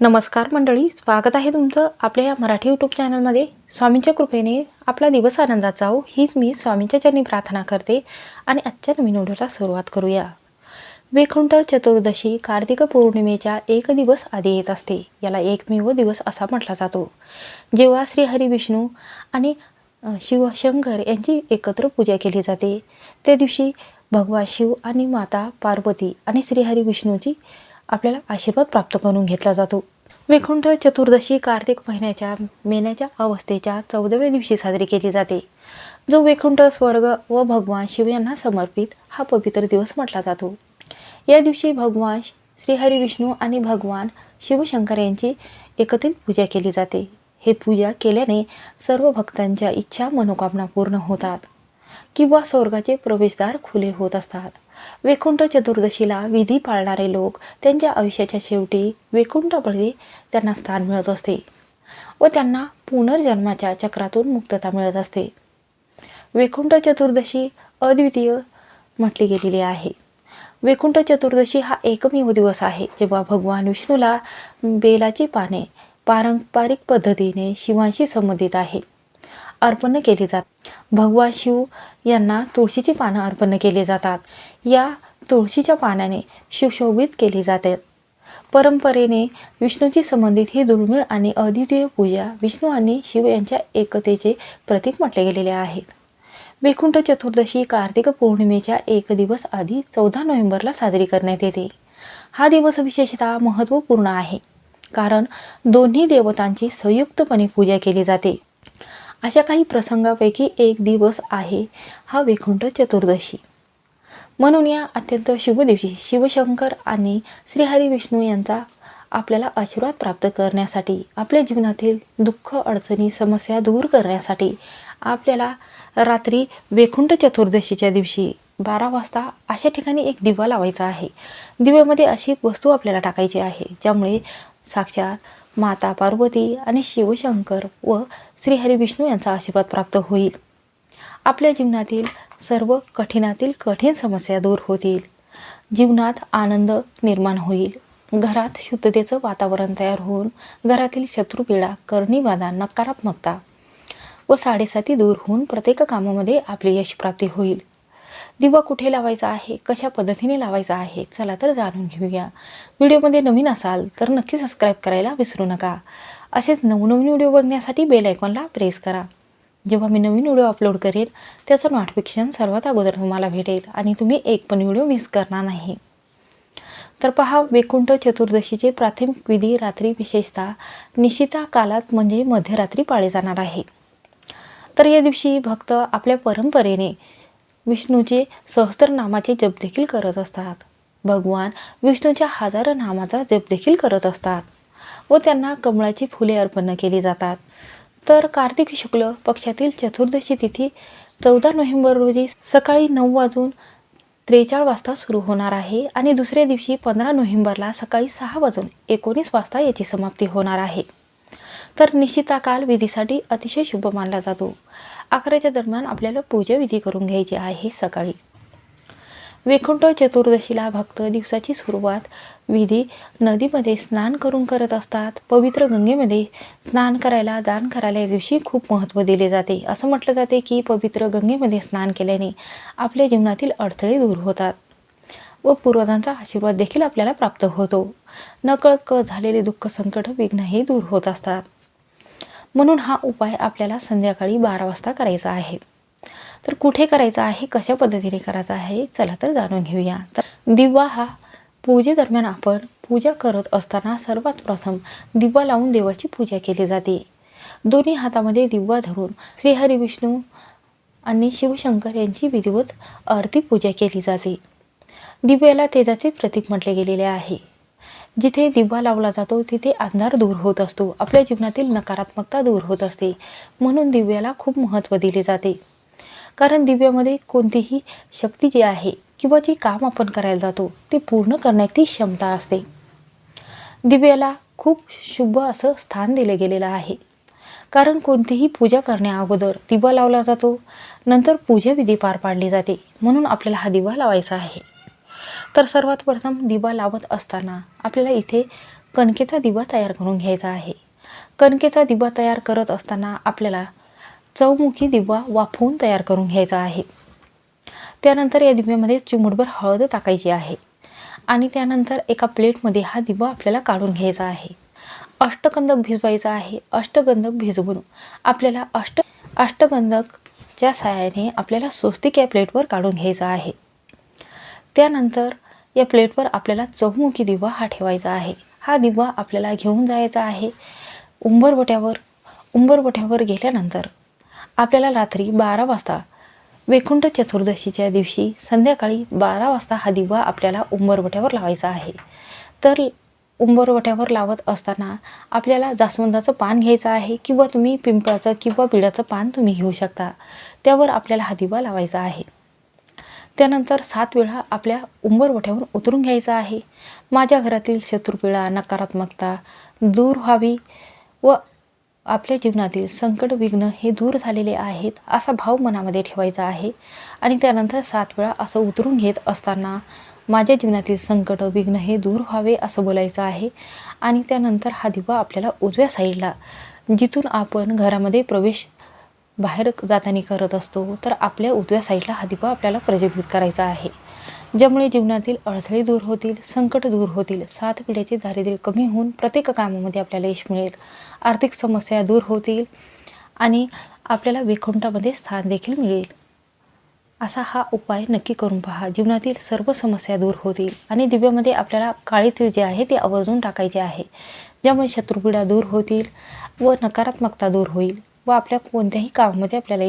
नमस्कार मंडळी स्वागत आहे तुमचं आपल्या या मराठी यूट्यूब चॅनलमध्ये स्वामींच्या कृपेने आपला दिवस आनंदाचा हो हीच मी स्वामींच्या चरणी प्रार्थना करते आणि आजच्या नवीन व्हिडिओला सुरुवात करूया. वैकुंठ चतुर्दशी कार्तिक पौर्णिमेच्या एक दिवस आधी येत असते. याला एकमेव दिवस असा म्हटला जातो. जेव्हा श्रीहरी विष्णू आणि शिवशंकर यांची एकत्र पूजा केली जाते त्या दिवशी भगवान शिव आणि माता पार्वती आणि श्रीहरी विष्णूची आपल्याला आशीर्वाद प्राप्त करून घेतला जातो. वैकुंठ चतुर्दशी कार्तिक महिन्याच्या मेन्याच्या अवस्थेच्या चौदाव्या दिवशी साजरी केली जाते. जो वैकुंठ स्वर्ग व भगवान शिव यांना समर्पित हा पवित्र दिवस म्हटला जातो. या दिवशी भगवान श्रीहरी विष्णू आणि भगवान शिवशंकर यांची एकत्रित पूजा केली जाते. हे पूजा केल्याने सर्व भक्तांच्या इच्छा मनोकामना पूर्ण होतात किंवा स्वर्गाचे प्रवेशद्वार खुले होत असतात. वैकुंठ चतुर्दशीला विधी पाळणारे लोक त्यांच्या आयुष्याच्या शेवटी वैकुंठामध्ये त्यांना स्थान मिळत असते व त्यांना पुनर्जन्माच्या चक्रातून मुक्तता मिळत असते. वैकुंठ चतुर्दशी अद्वितीय म्हटली गेलेली आहे. वैकुंठ चतुर्दशी हा एकमेव दिवस आहे जेव्हा भगवान विष्णूला बेलाची पाने पारंपरिक पद्धतीने शिवांशी संबंधित आहे. अर्पण केली जात. भगवान शिव यांना तुळशीची पानं अर्पण केली जातात. या तुळशीच्या पानाने सुशोभित केली जाते. परंपरेने विष्णूची संबंधित ही दुर्मिळ आणि अद्वितीय पूजा विष्णू आणि शिव यांच्या एकतेचे प्रतीक म्हटले गेलेले आहेत वैकुंठ चतुर्दशी कार्तिक पौर्णिमेच्या एक दिवस आधी चौदा नोव्हेंबरला साजरी करण्यात येते. हा दिवस विशेषतः महत्त्वपूर्ण आहे. कारण दोन्ही देवतांची संयुक्तपणे पूजा केली जाते. अशा काही प्रसंगापैकी एक दिवस आहे हा वैकुंठ चतुर्दशी. म्हणून या अत्यंत शुभ दिवशी शिवशंकर आणि श्रीहरी विष्णू यांचा आपल्याला आशीर्वाद प्राप्त करण्यासाठी आपल्या जीवनातील दुःख अडचणी समस्या दूर करण्यासाठी आपल्याला रात्री वैकुंठ चतुर्दशीच्या दिवशी बारा वाजता अशा ठिकाणी एक दिवा लावायचा आहे. दिव्यामध्ये अशी एक वस्तू आपल्याला टाकायची आहे ज्यामुळे साक्षात माता पार्वती आणि शिवशंकर व श्रीहरी विष्णू यांचा आशीर्वाद प्राप्त होईल. आपल्या जीवनातील सर्व कठीणातील कठीण समस्या दूर होतील. जीवनात आनंद निर्माण होईल. घरात शुद्धतेचं वातावरण तयार होऊन घरातील शत्रुपीडा कर्णीवादा नकारात्मकता व साडेसाती दूर होऊन प्रत्येक कामामध्ये आपली यशप्राप्ती होईल. दिवा कुठे लावायचा आहे? कशा पद्धतीने लावायचा आहे? चला तर जाणून घेऊया. व्हिडिओमध्ये नवीन असाल तर नक्की सबस्क्राईब करायला विसरू नका. असेच नवनवीन व्हिडिओ बघण्यासाठी बेल आयकॉनला प्रेस करा. जेव्हा मी नवीन व्हिडिओ अपलोड करेन त्याचं नोटिफिकेशन सर्वात अगोदर तुम्हाला भेटेल आणि तुम्ही एक पण व्हिडिओ मिस करणार नाही. तर पहा वैकुंठ चतुर्दशीचे प्राथमिक विधी रात्री विशेषतः निशिता कालात म्हणजे मध्यरात्री पाळले जाणार आहे. तर या दिवशी भक्त आपल्या परंपरेने विष्णूचे सहस्त्रनामाचे जप देखील करत असतात. भगवान विष्णूच्या हजार नामाचा जप देखील करत असतात व त्यांना कमळाची फुले अर्पण केली जातात. तर कार्तिक शुक्ल पक्षातील चतुर्दशी तिथी चौदा नोव्हेंबर रोजी सकाळी नऊ वाजून त्रेचाळ वाजता सुरू होणार आहे आणि दुसऱ्या दिवशी पंधरा नोव्हेंबरला सकाळी सहा वाजून एकोणीस वाजता याची समाप्ती होणार आहे. तर निश्चिता काल विधीसाठी अतिशय शुभ मानला जातो. अकराच्या दरम्यान आपल्याला पूजा विधी करून घ्यायची आहे सकाळी. वैकुंठ चतुर्दशीला भक्त दिवसाची सुरुवात. विधी नदीमध्ये स्नान करून करत असतात. पवित्र गंगेमध्ये स्नान करायला दान करायला या दिवशी खूप महत्त्व दिले जाते. असं म्हटलं जाते की पवित्र गंगेमध्ये स्नान केल्याने आपल्या जीवनातील अडथळे दूर होतात व पूर्वजांचा आशीर्वाद देखील आपल्याला प्राप्त होतो. नकळत झालेले दुःख संकट विघ्नही दूर होत असतात. म्हणून हा उपाय आपल्याला संध्याकाळी बारा वाजता करायचा आहे. तर कुठे करायचा आहे कशा पद्धतीने करायचा आहे चला तर जाणून घेऊया. तर दिवा हा पूजेदरम्यान आपण पूजा करत असताना सर्वात प्रथम दिवा लावून देवाची पूजा केली जाते. दोन्ही हातामध्ये दिवा धरून श्रीहरी विष्णू आणि शिवशंकर यांची विधिवत आरती पूजा केली जाते. दिव्याला तेजाचे प्रतीक म्हटले गेलेले आहे. जिथे दिवा लावला जातो तिथे अंधार दूर होत असतो. आपल्या जीवनातील नकारात्मकता दूर होत असते. म्हणून दिव्याला खूप महत्त्व दिले जाते. कारण दिव्यामध्ये कोणतीही शक्ती जी आहे किंवा जे काम आपण करायला जातो ते पूर्ण करण्याची क्षमता असते. दिव्याला खूप शुभ असं स्थान दिलं गेलेलं आहे. कारण कोणतीही पूजा करण्या अगोदर दिवा लावला जातो. नंतर पूजाविधी पार पाडली जाते. म्हणून आपल्याला हा दिवा लावायचा आहे. तर सर्वात प्रथम दिवा लावत असताना आपल्याला इथे कणकेचा दिवा तयार करून घ्यायचा आहे. कणकेचा दिवा तयार करत असताना आपल्याला चौमुखी दिवा वाफवून तयार करून घ्यायचा आहे. त्यानंतर या दिव्यामध्ये चिमूटभर हळद टाकायची आहे आणि त्यानंतर एका प्लेटमध्ये हा दिवा आपल्याला काढून घ्यायचा आहे. अष्टगंधक भिजवायचा आहे. अष्टगंधक भिजवून आपल्याला अष्ट अष्टगंधकच्या सहाय्याने आपल्याला स्वस्तिक या प्लेटवर काढून घ्यायचा आहे. त्यानंतर या प्लेटवर आपल्याला चौमुखी दिवा हा ठेवायचा आहे. हा दिवा आपल्याला घेऊन जायचा आहे. उंबरवट्यावर उंबरवट्यावर गेल्यानंतर आपल्याला रात्री बारा वाजता वैकुंठ चतुर्दशीच्या दिवशी संध्याकाळी बारा वाजता हा दिवा आपल्याला उंबरवट्यावर लावायचा आहे. तर उंबरवट्यावर लावत असताना आपल्याला जास्वंदाचं पान घ्यायचं आहे किंवा तुम्ही पिंपळाचं किंवा बिडाचं पान तुम्ही घेऊ शकता. त्यावर आपल्याला हा दिवा लावायचा आहे. त्यानंतर सात वेळा आपल्या उंबरवठ्यावरून उतरून घ्यायचा आहे. माझ्या घरातील शत्रुपिळा नकारात्मकता दूर व्हावी व आपल्या जीवनातील संकट विघ्न हे दूर झालेले आहेत असा भाव मनामध्ये ठेवायचा आहे. आणि त्यानंतर सात वेळा असं उतरून घेत असताना माझ्या जीवनातील संकट विघ्न हे दूर व्हावे असं बोलायचं आहे. आणि त्यानंतर हा दिवा आपल्याला उजव्या साईडला जिथून आपण घरामध्ये प्रवेश बाहेर जाताना करत असतो तर आपल्या उजव्या साईडला हा दिवा आपल्याला प्रज्वलित करायचा आहे. ज्यामुळे जीवनातील अडथळे दूर होतील संकट दूर होतील सात पिढ्याचे दारिद्र्य कमी होऊन प्रत्येक कामामध्ये आपल्याला यश मिळेल. आर्थिक समस्या दूर होतील आणि आपल्याला वैकुंठामध्ये स्थान देखील मिळेल. असा हा उपाय नक्की करून पहा. जीवनातील सर्व समस्या दूर होतील आणि दिव्यामध्ये आपल्याला काळीतील तीळ जे आहे ते आवर्जून टाकायचे आहे. ज्यामुळे शत्रुपीडा दूर होतील व नकारात्मकता दूर होईल. व आपल्या कोणत्याही कामामध्ये आपल्याला